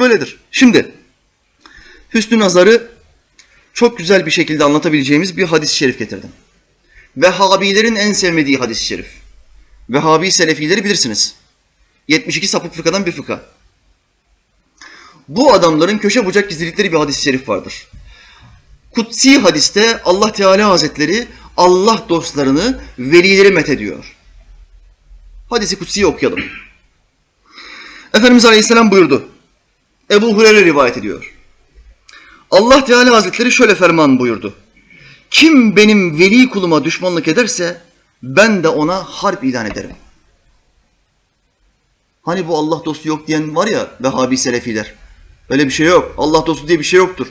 böyledir. Şimdi hüsnü nazarı çok güzel bir şekilde anlatabileceğimiz bir hadis-i şerif getirdim. Vehhabilerin en sevmediği hadis-i şerif. Vehhabi Selefileri bilirsiniz. 72 sapık fıkhadan bir fıkha. Bu adamların köşe bucak gizledikleri bir hadis-i şerif vardır. Kutsi hadiste Allah Teala Hazretleri Allah dostlarını, velileri methediyor. Hadisi kutsiyi okuyalım. Efendimiz Aleyhisselam buyurdu. Ebu Hureyre rivayet ediyor. Allah Teala Hazretleri şöyle ferman buyurdu. Kim benim veli kuluma düşmanlık ederse ben de ona harp ilan ederim. Hani bu Allah dostu yok diyen var ya Vehhabi Selefiler. Öyle bir şey yok. Allah dostu diye bir şey yoktur.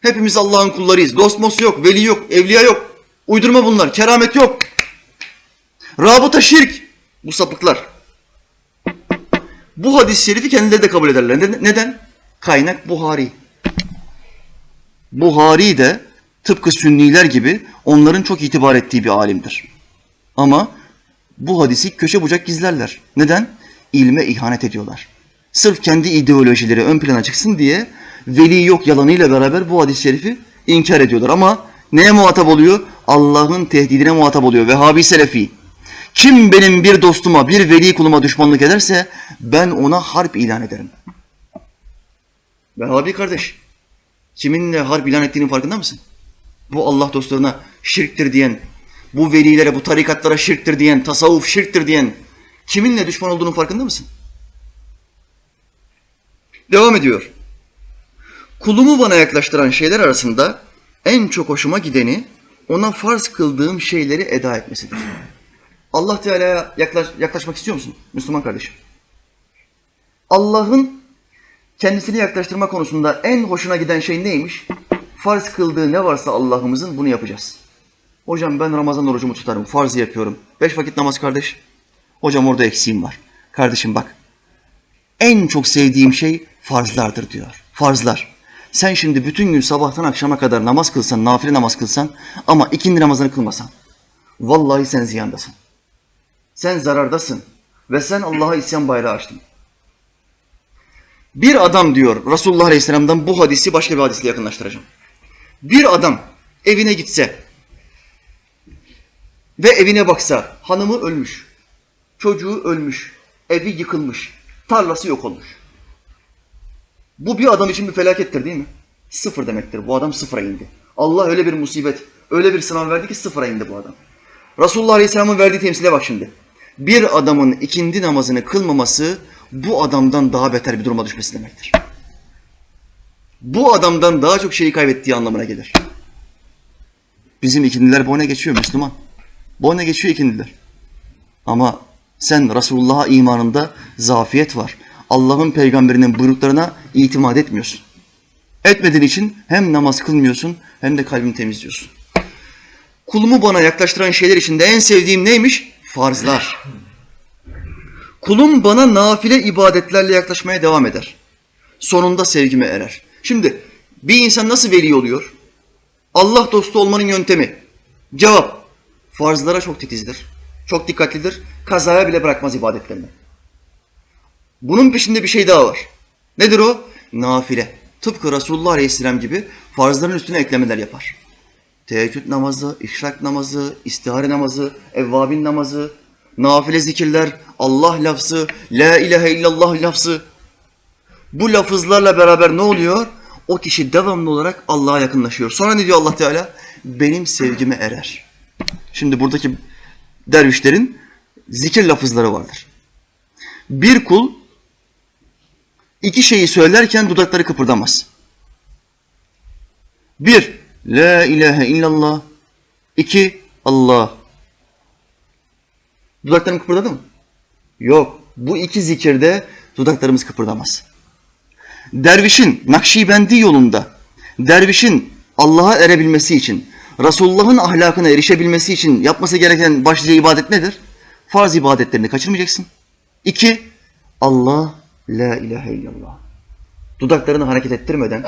Hepimiz Allah'ın kullarıyız. Dost mosu yok, veli yok, evliya yok. Uydurma bunlar. Keramet yok. Rabıta şirk. Bu sapıklar. Bu hadis-i şerifi kendileri de kabul ederler. Neden? Kaynak Buhari. Buhari de tıpkı Sünniler gibi onların çok itibar ettiği bir alimdir. Ama bu hadisi köşe bucak gizlerler. Neden? İlme ihanet ediyorlar. Sırf kendi ideolojileri ön plana çıksın diye veli yok yalanıyla beraber bu hadis-i şerifi inkar ediyorlar. Ama neye muhatap oluyor? Allah'ın tehdidine muhatap oluyor. Vehhabi Selefi. Kim benim bir dostuma, bir veli kuluma düşmanlık ederse ben ona harp ilan ederim. Vehhabi kardeş, kiminle harp ilan ettiğinin farkında mısın? Bu Allah dostlarına şirktir diyen, bu velilere, bu tarikatlara şirktir diyen, tasavvuf şirktir diyen kiminle düşman olduğunun farkında mısın? Devam ediyor. Kulumu bana yaklaştıran şeyler arasında en çok hoşuma gideni ona farz kıldığım şeyleri eda etmesidir. Allah Teala'ya yaklaş, yaklaşmak istiyor musun Müslüman kardeşim? Allah'ın kendisini yaklaştırma konusunda en hoşuna giden şey neymiş? Farz kıldığı ne varsa Allah'ımızın bunu yapacağız. Hocam ben Ramazan orucumu tutarım, farzı yapıyorum. Beş vakit namaz kardeş. Hocam orada eksiğim var. Kardeşim bak, en çok sevdiğim şey farzlardır diyor. Farzlar. Sen şimdi bütün gün sabahtan akşama kadar namaz kılsan, nafile namaz kılsan ama ikindi namazını kılmasan. Vallahi sen ziyandasın. Sen zarardasın ve sen Allah'a isyan bayrağı açtın. Bir adam diyor Resulullah Aleyhisselam'dan bu hadisi başka bir hadisle yakınlaştıracağım. Bir adam evine gitse ve evine baksa hanımı ölmüş, çocuğu ölmüş, evi yıkılmış, tarlası yok olmuş. Bu bir adam için bir felakettir değil mi? Sıfır demektir. Bu adam sıfıra indi. Allah öyle bir musibet, öyle bir sınav verdi ki sıfıra indi bu adam. Resulullah Aleyhisselam'ın verdiği temsile bak şimdi. Bir adamın ikindi namazını kılmaması bu adamdan daha beter bir duruma düşmesi demektir. Bu adamdan daha çok şeyi kaybettiği anlamına gelir. Bizim ikindiler boyuna geçiyor Müslüman. Boyuna geçiyor ikindiler. Ama sen Resulullah'a imanında zafiyet var. Allah'ın peygamberinin buyruklarına itimat etmiyorsun. Etmediğin için hem namaz kılmıyorsun hem de kalbini temizliyorsun. Kulumu bana yaklaştıran şeyler içinde en sevdiğim neymiş? Farzlar. Kulum bana nafile ibadetlerle yaklaşmaya devam eder. Sonunda sevgime erer. Şimdi bir insan nasıl veli oluyor? Allah dostu olmanın yöntemi. Cevap. Farzlara çok titizdir. Çok dikkatlidir. Kazaya bile bırakmaz ibadetlerini. Bunun peşinde bir şey daha var. Nedir o? Nafile. Tıpkı Resulullah Aleyhisselam gibi farzların üstüne eklemeler yapar. Teheccüd namazı, işrak namazı, istihare namazı, evvabin namazı, nafile zikirler, Allah lafzı, la ilahe illallah lafzı. Bu lafızlarla beraber ne oluyor? O kişi devamlı olarak Allah'a yakınlaşıyor. Sonra ne diyor Allah Teala? Benim sevgime erer. Şimdi buradaki dervişlerin zikir lafızları vardır. Bir kul iki şeyi söylerken dudakları kıpırdamaz. Bir, La ilahe illallah. İki, Allah. Dudaklarım kıpırdadı mı? Yok. Bu iki zikirde dudaklarımız kıpırdamaz. Dervişin Nakşibendi yolunda, dervişin Allah'a erebilmesi için, Resulullah'ın ahlakına erişebilmesi için yapması gereken başlıca ibadet nedir? Farz ibadetlerini kaçırmayacaksın. İki, Allah la ilahe illallah. Dudaklarını hareket ettirmeden,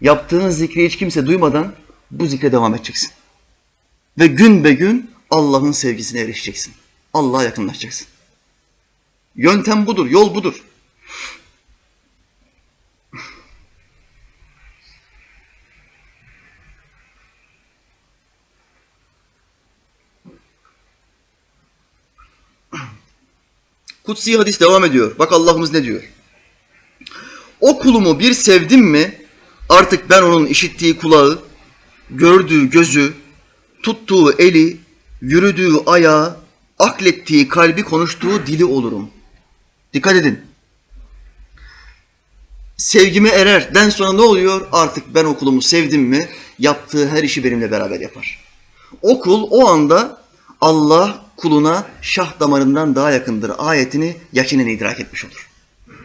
yaptığın zikri hiç kimse duymadan bu zikre devam edeceksin. Ve gün be gün Allah'ın sevgisine erişeceksin. Allah'a yakınlaşacaksın. Yöntem budur, yol budur. Kutsi hadis devam ediyor. Bak Allah'ımız ne diyor. O kulumu bir sevdim mi artık ben onun işittiği kulağı, gördüğü gözü, tuttuğu eli, yürüdüğü ayağı, aklettiği kalbi konuştuğu dili olurum. Dikkat edin. Sevgime ererden sonra ne oluyor? Artık ben o kulumu sevdim mi yaptığı her işi benimle beraber yapar. O kul o anda Allah kuluna şah damarından daha yakındır ayetini yakinen idrak etmiş olur.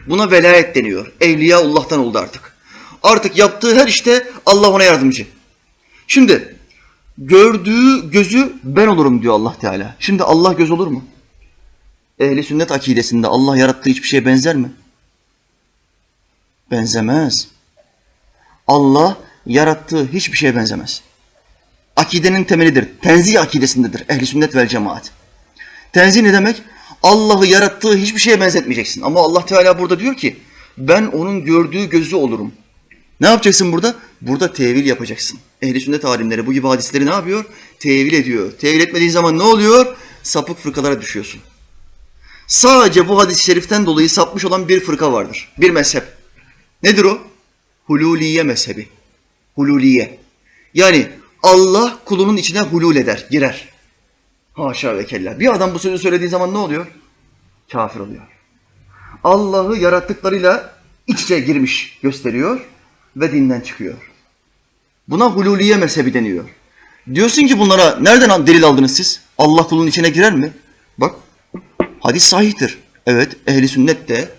Buna velayet deniyor. Evliyaullah'tan oldu artık. Artık yaptığı her işte Allah ona yardımcı. Şimdi gördüğü gözü ben olurum diyor Allah Teala. Şimdi Allah göz olur mu? Ehli sünnet akidesinde Allah yarattığı hiçbir şeye benzer mi? Benzemez. Allah yarattığı hiçbir şeye benzemez. Akidenin temelidir. Tenzih akidesindedir. Ehli sünnet vel cemaat. Tenzih ne demek? Allah'ı yarattığı hiçbir şeye benzetmeyeceksin. Ama Allah Teala burada diyor ki ben onun gördüğü gözü olurum. Ne yapacaksın burada? Burada tevil yapacaksın. Ehli sünnet alimleri bu gibi hadisleri ne yapıyor? Tevil ediyor. Tevil etmediğin zaman ne oluyor? Sapık fırkalara düşüyorsun. Sadece bu hadis-i şeriften dolayı sapmış olan bir fırka vardır. Bir mezhep. Nedir o? Hululiye mezhebi. Hululiye. Yani Allah kulunun içine hulul eder, girer. Haşa ve kella. Bir adam bu sözü söylediği zaman ne oluyor? Kafir oluyor. Allah'ı yarattıklarıyla iç içe girmiş gösteriyor ve dinden çıkıyor. Buna hululiye mezhebi deniyor. Diyorsun ki bunlara nereden delil aldınız siz? Allah kulun içine girer mi? Bak hadis sahihtir. Evet ehli sünnet de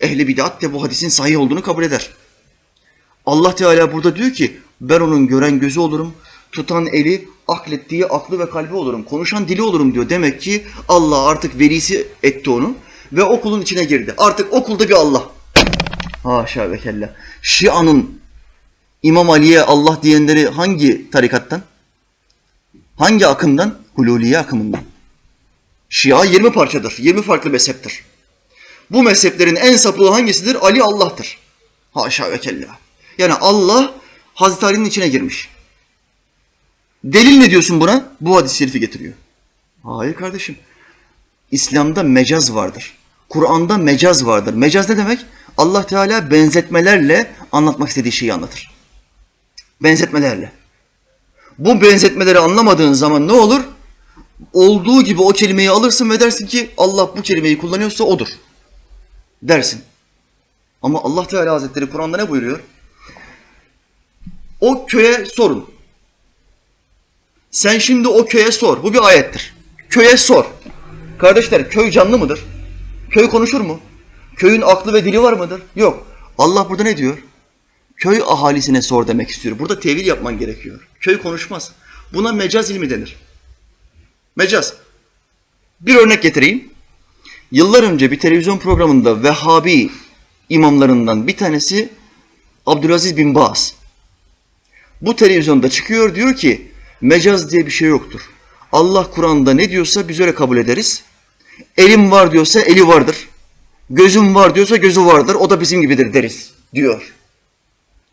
ehli bidat de bu hadisin sahih olduğunu kabul eder. Allah Teala burada diyor ki ben onun gören gözü olurum, tutan eli, aklettiği aklı ve kalbi olurum, konuşan dili olurum diyor. Demek ki Allah artık velisi etti onu ve o kulun içine girdi. Artık o kulda bir Allah. Haşa ve kella. Şia'nın İmam Ali'ye Allah diyenleri hangi tarikattan? Hangi akımdan? Hululiye akımından. Şia 20 parçadır. 20 farklı mezheptir. Bu mezheplerin en sapığı hangisidir? Ali Allah'tır. Haşa ve kella. Yani Allah Hazreti Ali'nin içine girmiş. Delil ne diyorsun buna? Bu hadis-i şerifi getiriyor. Hayır kardeşim. İslam'da mecaz vardır. Kur'an'da mecaz vardır. Mecaz ne demek? Allah Teala benzetmelerle anlatmak istediği şeyi anlatır. Benzetmelerle. Bu benzetmeleri anlamadığın zaman ne olur? Olduğu gibi o kelimeyi alırsın ve dersin ki Allah bu kelimeyi kullanıyorsa odur. Dersin. Ama Allah Teala Hazretleri Kur'an'da ne buyuruyor? O köye sorun. Sen şimdi o köye sor. Bu bir ayettir. Köye sor. Kardeşler köy canlı mıdır? Köy konuşur mu? Köyün aklı ve dili var mıdır? Yok. Allah burada ne diyor? Köy ahalisine sor demek istiyor. Burada tevil yapman gerekiyor. Köy konuşmaz. Buna mecaz ilmi denir. Mecaz. Bir örnek getireyim. Yıllar önce bir televizyon programında Vehhabi imamlarından bir tanesi Abdülaziz bin Baz. Bu televizyonda çıkıyor diyor ki mecaz diye bir şey yoktur. Allah Kur'an'da ne diyorsa biz öyle kabul ederiz. Elim var diyorsa eli vardır. Gözüm var diyorsa gözü vardır. O da bizim gibidir deriz diyor.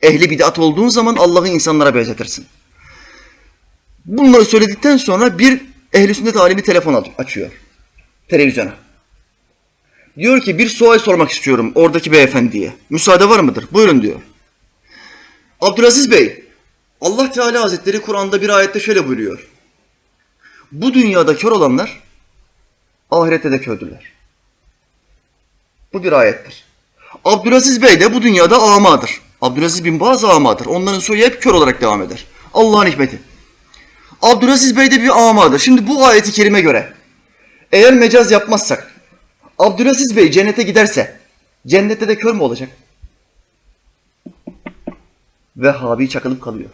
Ehli bid'at olduğun zaman Allah'ı insanlara benzetirsin. Bunları söyledikten sonra bir ehli sünnet alimi telefon açıyor. Televizyona. Diyor ki bir sual sormak istiyorum oradaki beyefendiye. Müsaade var mıdır? Buyurun diyor. Abdülaziz Bey, Allah Teala Hazretleri Kur'an'da bir ayette şöyle buyuruyor. Bu dünyada kör olanlar ahirette de kördürler. Bu bir ayettir. Abdülaziz Bey de bu dünyada amadır. Abdülaziz bin Baz amadır. Onların soyu hep kör olarak devam eder. Allah'ın hikmeti. Abdülaziz Bey de bir amadır. Şimdi bu ayeti kerime göre eğer mecaz yapmazsak Abdülaziz Bey cennete giderse cennette de kör mü olacak? Vehhabi çakılıp kalıyor.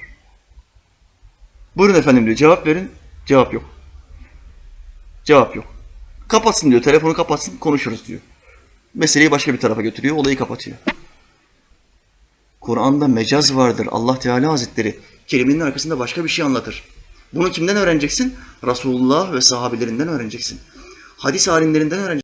Buyurun efendim diyor. Cevap verin. Cevap yok. Cevap yok. Kapatsın diyor. Telefonu kapatsın konuşuruz diyor. Meseleyi başka bir tarafa götürüyor. Olayı kapatıyor. Kur'an'da mecaz vardır. Allah Teala Hazretleri kelimenin arkasında başka bir şey anlatır. Bunu kimden öğreneceksin? Resulullah ve sahabilerinden öğreneceksin. Hadis alimlerinden öğreneceksin.